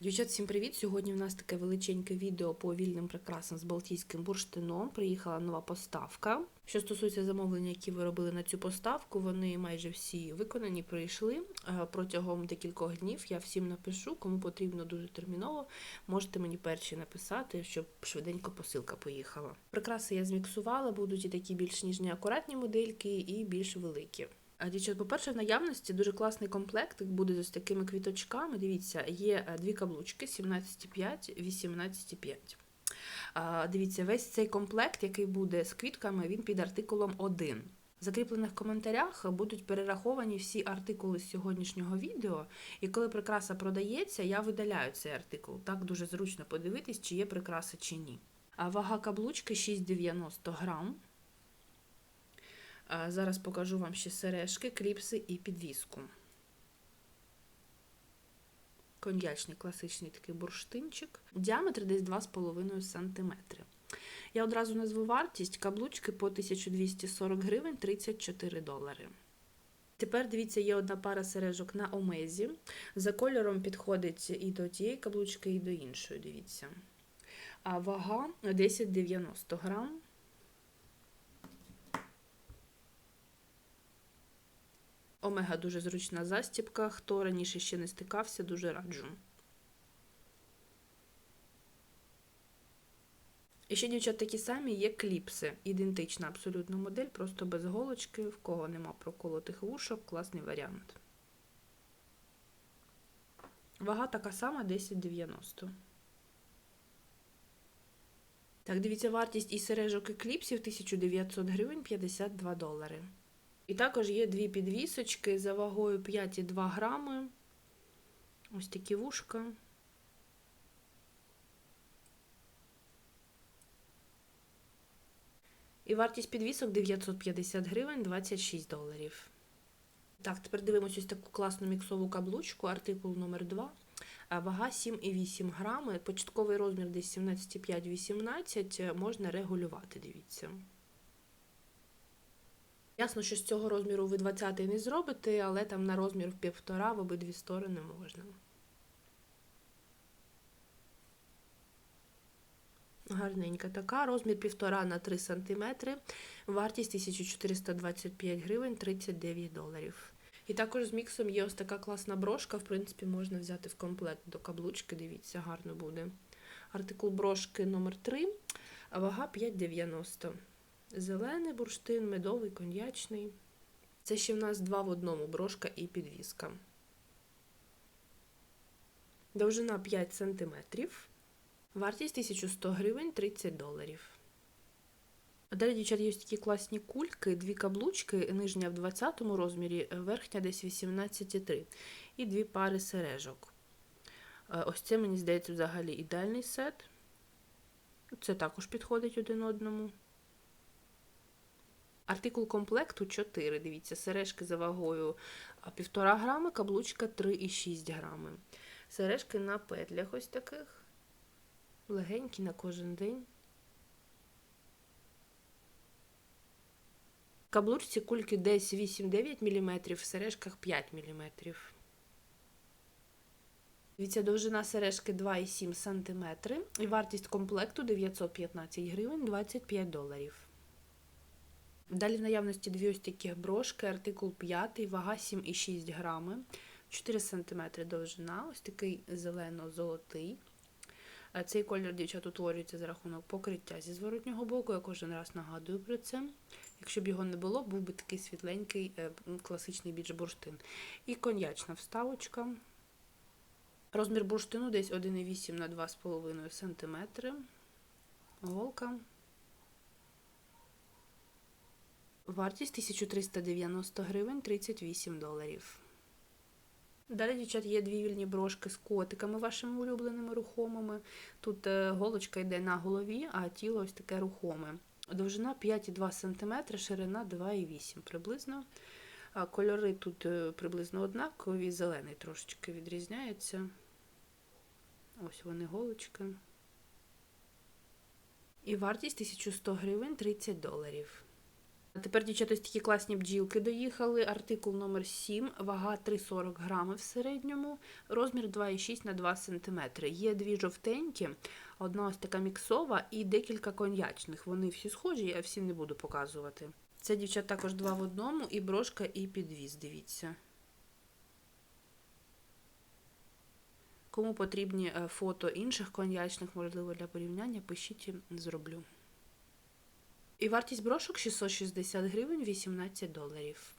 Дівчат, всім привіт! Сьогодні в нас таке величеньке відео по вільним прикрасам з Балтійським бурштином. Приїхала нова поставка. Що стосується замовлення, які ви робили на цю поставку, вони майже всі виконані, прийшли. Е, Протягом декількох днів я всім напишу, кому потрібно дуже терміново. Можете мені перші написати, щоб швиденько посилка поїхала. Прикраси я зміксувала, будуть і такі більш ніжні акуратні модельки, і більш великі. А, Дівчат, по-перше, в наявності дуже класний комплект буде з такими квіточками. Дивіться, є е, дві каблучки 17,5, 18,5. Дивіться, весь цей комплект, який буде з квітками, він під артикулом 1. В закріплених коментарях будуть перераховані всі артикули з сьогоднішнього відео. І коли прикраса продається, я видаляю цей артикул. Так дуже зручно подивитись, чи є прикраса чи ні. А вага каблучки 6,90 грам. Зараз покажу вам ще сережки, кліпси і підвіску. Коньячний класичний такий бурштинчик. Діаметр десь 2,5 см. Я одразу назву вартість каблучки по 1240 гривень 34 долари. Тепер дивіться, є одна пара сережок на омезі. За кольором підходить і до тієї каблучки, і до іншої. Дивіться. А вага 10,90 грам. Омега дуже зручна застіпка. Хто раніше ще не стикався, дуже раджу. І ще, дівчат, такі самі є кліпси. Ідентична абсолютно модель, просто без голочки, в кого нема проколотих вушок, класний варіант. Вага така сама 10,90. Так, дивіться, вартість і сережок і кліпсів 1900 гривень 52 долари. І також є дві підвісочки за вагою 5,2 грами. Ось такі вушка. І вартість підвісок 950 гривень 26 доларів. Так, тепер дивимося ось таку класну міксову каблучку, артикул номер 2 Вага 7,8 грами. Початковий розмір десь 17,5-18 можна регулювати, дивіться. Ясно, що з цього розміру ви 20 не зробите, але там на розмір в півтора в обидві сторони можна. Гарненька така, розмір півтора на 3 см, вартість 1425 гривень 39 доларів. І також з міксом є ось така класна брошка, в принципі, можна взяти в комплект до каблучки, дивіться, гарно буде. Артикул брошки номер 3 вага 5,90. Зелений бурштин, медовий, коньячний. Це ще в нас два в одному брошка і підвіска. Довжина 5 см. Вартість 1100 гривень 30 доларів. Далі, дівчат, є такі класні кульки, дві каблучки, нижня в 20 розмірі, верхня десь 18,3. І дві пари сережок. Ось це, мені здається, взагалі ідеальний сет. Це також підходить один одному. Артикул комплекту 4. Дивіться, сережки за вагою 1,5 грами, каблучка 3,6 грами. Сережки на петлях ось таких. Легенькі на кожен день. Каблучці кульки десь 8-9 мм, в сережках 5 мм. Дивіться, довжина сережки 2,7 см. І вартість комплекту 915 гривень 25 доларів. Далі в наявності дві ось такі брошки, артикул 5, вага 7,6 грами, 4 см довжина, ось такий зелено-золотий. Цей колір, дівчат, утворюється за рахунок покриття зі зворотнього боку. Я кожен раз нагадую про це. Якщо б його не було, був би такий світленький, е, класичний біч бурштин. І коньячна вставочка. Розмір бурштину десь 1,8 на 2,5 см. Голка. Вартість 1390 гривень 38 доларів. Далі, дівчат, є дві вільні брошки з котиками вашими улюбленими рухомими. Тут е, голочка йде на голові, а тіло ось таке рухоме. Довжина 5,2 см, ширина 2,8 приблизно. Кольори тут е, приблизно однакові, зелений трошечки відрізняється. Ось вони голочки. І вартість 1100 гривень 30 доларів. Тепер, дівчата, такі класні бджілки доїхали. Артикул номер 7, вага 3,40 грами в середньому, розмір 2,6 на 2 см. Є дві жовтенькі, одна ось така міксова і декілька коньячних. Вони всі схожі, я всі не буду показувати. Це, дівчат, також два в одному, і брошка, і підвіз, дивіться. Кому потрібні е, фото інших коньячних, можливо, для порівняння, пишіть, зроблю. І вартість брошок 660 гривень 18 доларів.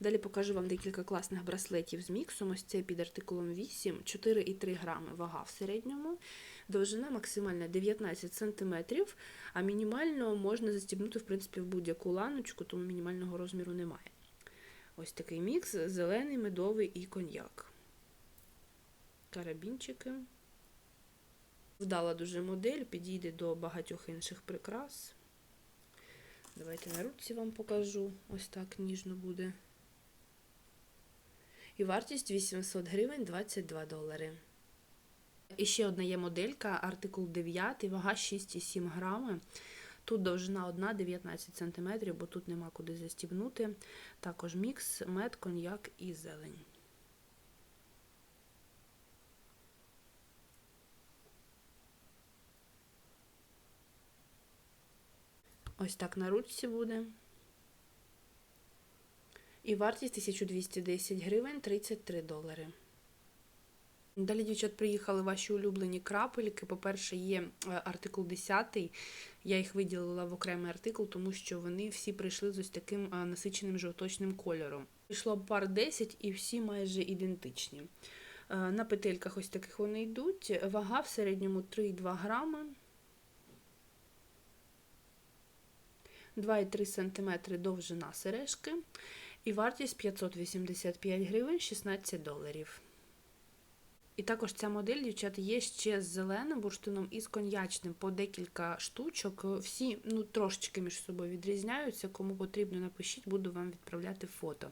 Далі покажу вам декілька класних браслетів з міксом. Ось це під артикулом 8, 4,3 грами вага в середньому, довжина максимальна 19 см, а мінімально можна застібнути, в принципі, в будь-яку ланочку, тому мінімального розміру немає. Ось такий мікс: зелений, медовий і коньяк. Карабінчики. Вдала дуже модель, підійде до багатьох інших прикрас. Давайте на руці вам покажу. Ось так ніжно буде. І вартість 800 гривень 22 долари. І ще одна є моделька, артикул 9, вага 6,7 грами. Тут довжина 1 19 см, бо тут нема куди застібнути. Також мікс, мед, коньяк і зелень. Ось так на ручці буде. І вартість 1210 гривень 33 долари. Далі, дівчат, приїхали ваші улюблені крапельки. По-перше, є е, артикул 10. Я їх виділила в окремий артикул, тому що вони всі прийшли з ось таким е, насиченим жовточним кольором. Прийшло пар 10 і всі майже ідентичні. Е, на петельках ось таких вони йдуть. Вага в середньому 3,2 грами. 2,3 см довжина сережки. І вартість 585 гривень 16 доларів. І також ця модель, дівчата, є ще з зеленим бурштином і з коньячним по декілька штучок. Всі ну, трошечки між собою відрізняються. Кому потрібно, напишіть, буду вам відправляти фото.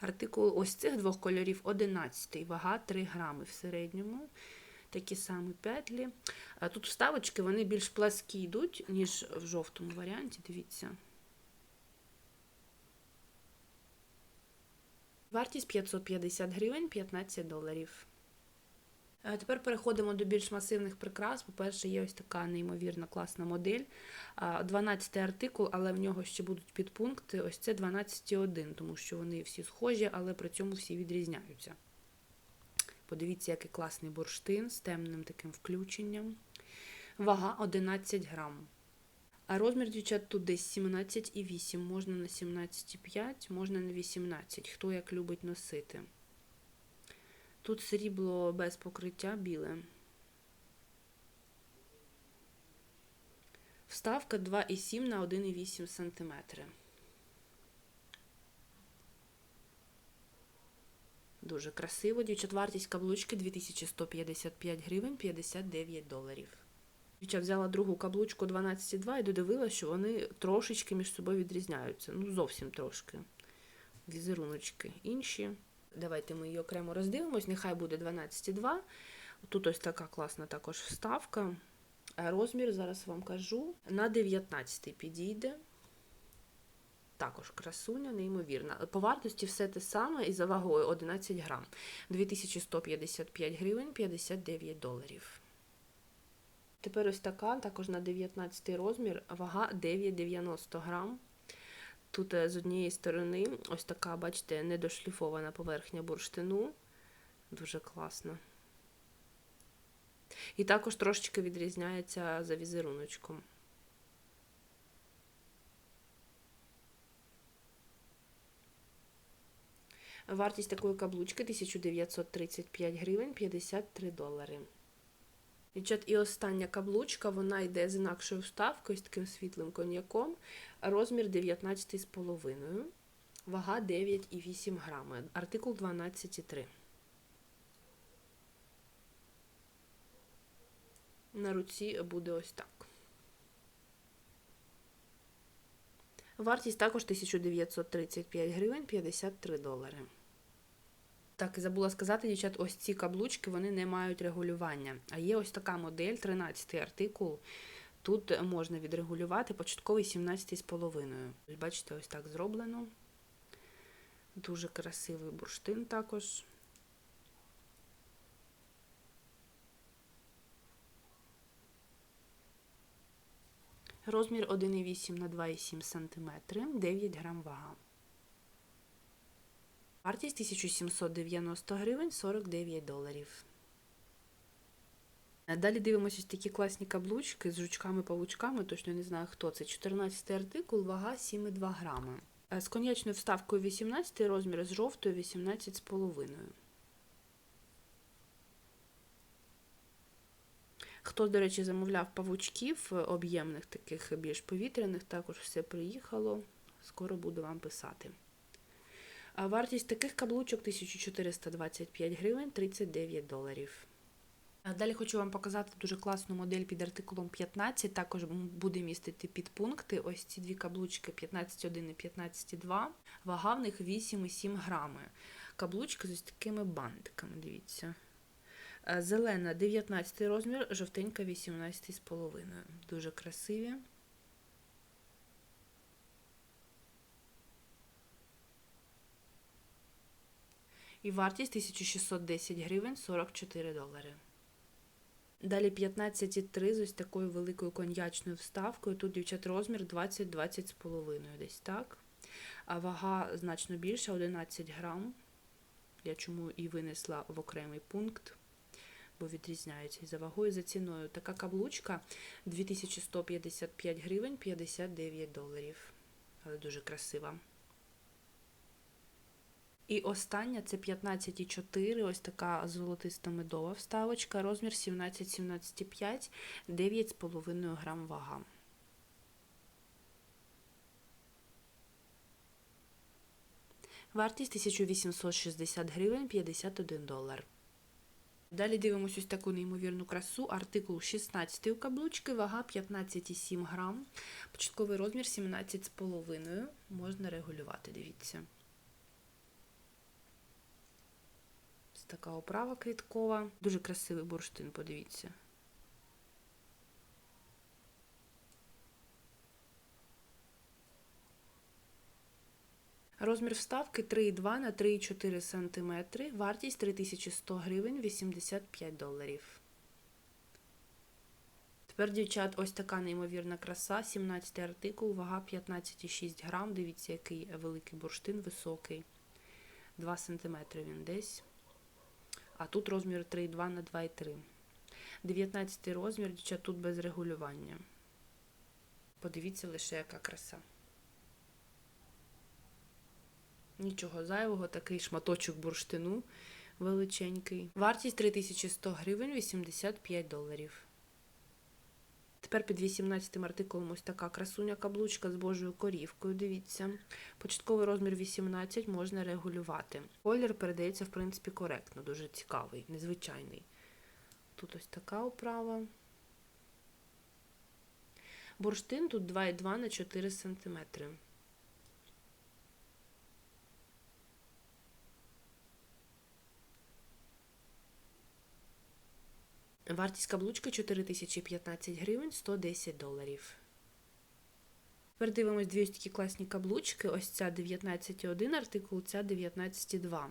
Артикул ось цих двох кольорів 11 вага 3 грами в середньому. Такі самі петлі. Тут вставочки вони більш пласкі йдуть, ніж в жовтому варіанті. Дивіться. Вартість 550 гривень 15 доларів. Тепер переходимо до більш масивних прикрас. По-перше, є ось така неймовірна класна модель. 12 артикул, але в нього ще будуть підпункти. Ось це 12,1, тому що вони всі схожі, але при цьому всі відрізняються. Подивіться, який класний бурштин з темним таким включенням. Вага 11 грам. А розмір, дівчат, тут десь 17,8. Можна на 17,5, можна на 18, хто як любить носити. Тут срібло без покриття біле. Вставка 2,7 на 1,8 см. Дуже красиво. Дівчат, вартість каблучки 2155 гривень 59 доларів. Дівчат взяла другу каблучку 12,2 і додивилася, що вони трошечки між собою відрізняються. Ну, зовсім трошки. Візеруночки інші. Давайте ми її окремо роздивимось. Нехай буде 12,2. Тут ось така класна також вставка. Розмір, зараз вам кажу, на 19 підійде. Також красуня, неймовірна. По вартості все те саме і за вагою 11 грам. 2155 гривень 59 доларів. Тепер ось така, також на 19 розмір, вага 9,90 грам. Тут е, з однієї сторони ось така, бачите, недошліфована поверхня бурштину. Дуже класно. І також трошечки відрізняється за візеруночком. Вартість такої каблучки 1935 гривень 53 долари. І остання каблучка, вона йде з інакшою вставкою, з таким світлим коньяком, розмір 19,5, вага 9,8 грами, артикул 12,3. На руці буде ось так. Вартість також 1935 гривень 53 долари. Так, і забула сказати, дівчат, ось ці каблучки вони не мають регулювання. А є ось така модель, 13 артикул. Тут можна відрегулювати початковий 17,5. Бачите, ось так зроблено. Дуже красивий бурштин також. Розмір 1,8 на 2,7 см, 9 грам вага. Вартість 1790 гривень 49 доларів. Далі дивимося ось такі класні каблучки з жучками-павучками, точно не знаю хто це. 14 артикул, вага 7,2 грами. Е, З коньячною вставкою 18 розмір, з жовтою 18,5. Хто, до речі, замовляв павучків е, об'ємних, таких більш повітряних, також все приїхало. Скоро буду вам писати. А Вартість таких каблучок 1425 гривень 39 доларів. Далі хочу вам показати дуже класну модель під артикулом 15. Також буде містити підпункти. Ось ці дві каблучки 15,1 і 15,2. Вага в них 8,7 грами. Каблучки з ось такими бантиками, дивіться. Е, Зелена 19 розмір, жовтенька 18,5. Дуже красиві. І вартість 1610 гривень 44 долари. Далі 15,3 з ось такою великою коньячною вставкою. Тут, дівчат, розмір 20-20 з половиною, десь так. А вага значно більша, 11 грам. Я чому і винесла в окремий пункт, бо відрізняються і за вагою, і за ціною. Така каблучка 2155 гривень 59 доларів. Але дуже красива. І остання це 15,4, ось така золотиста медова вставочка, розмір 17-17,5, 9,5 грам вага. Вартість 1860 гривень 51 долар. Далі дивимося ось таку неймовірну красу. Артикул 16 у каблучки, вага 15,7 грам. Початковий розмір 17,5. Можна регулювати, дивіться. Ось така оправа квіткова. Дуже красивий бурштин, подивіться. Розмір вставки 3,2 на 3,4 см. Вартість 3100 гривень 85 доларів. Тепер, дівчат, ось така неймовірна краса. 17 артикул, вага 15,6 грам. Дивіться, який великий бурштин високий. 2 см він десь. А тут розмір 3,2 на 2,3. 19 розмір, дівчат, тут без регулювання. Подивіться лише, яка краса. Нічого зайвого, такий шматочок бурштину величенький. Вартість 3100 гривень 85 доларів. Тепер під 18 артикулом ось така красуня каблучка з божою корівкою. Дивіться. Початковий розмір 18 можна регулювати. Колір передається, в принципі, коректно, дуже цікавий, незвичайний. Тут ось така оправа. Бурштин тут 2,2 на 4 см. Вартість каблучки 4015 гривень 110 доларів. Тепер дивимось дві ось такі класні каблучки. Ось ця 19,1 артикул, ця 19,2.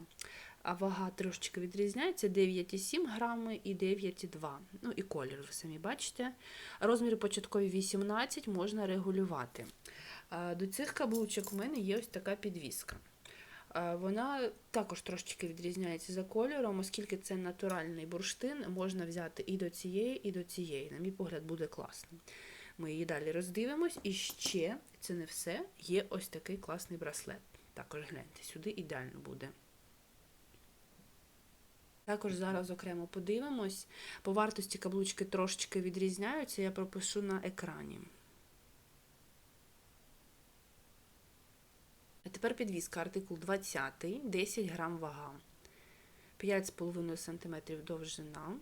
А вага трошечки відрізняється: 9,7 грами і 9,2. Ну і колір, ви самі бачите. Розміри початкові 18 можна регулювати. До цих каблучок у мене є ось така підвіска. А, Вона також трошечки відрізняється за кольором, оскільки це натуральний бурштин, можна взяти і до цієї, і до цієї. На мій погляд, буде класно. Ми її далі роздивимось. І ще, це не все, є ось такий класний браслет. Також гляньте, сюди ідеально буде. Також зараз окремо подивимось. По вартості каблучки трошечки відрізняються, я пропишу на екрані. А тепер підвіска, артикул 20, 10 грам вага, 5,5 см довжина.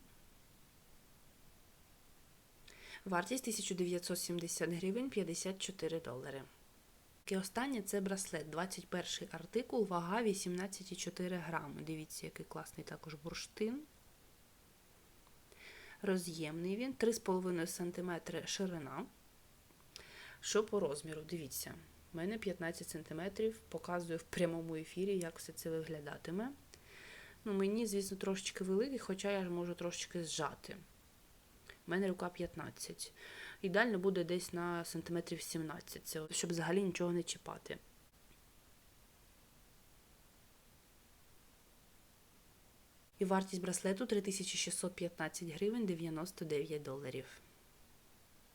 Вартість 1970 гривень 54 долари. І останнє це браслет, 21 артикул, вага 18,4 грами. Дивіться, який класний також бурштин. Роз'ємний він 3,5 см ширина. Що по розміру? Дивіться, у мене 15 см, показую в прямому ефірі, як все це виглядатиме. Ну, мені, звісно, трошечки великий, хоча я ж можу трошечки зжати. У мене рука 15. Ідеально буде десь на сантиметрів 17, це, щоб взагалі нічого не чіпати. І вартість браслету 3615 гривень 99 доларів.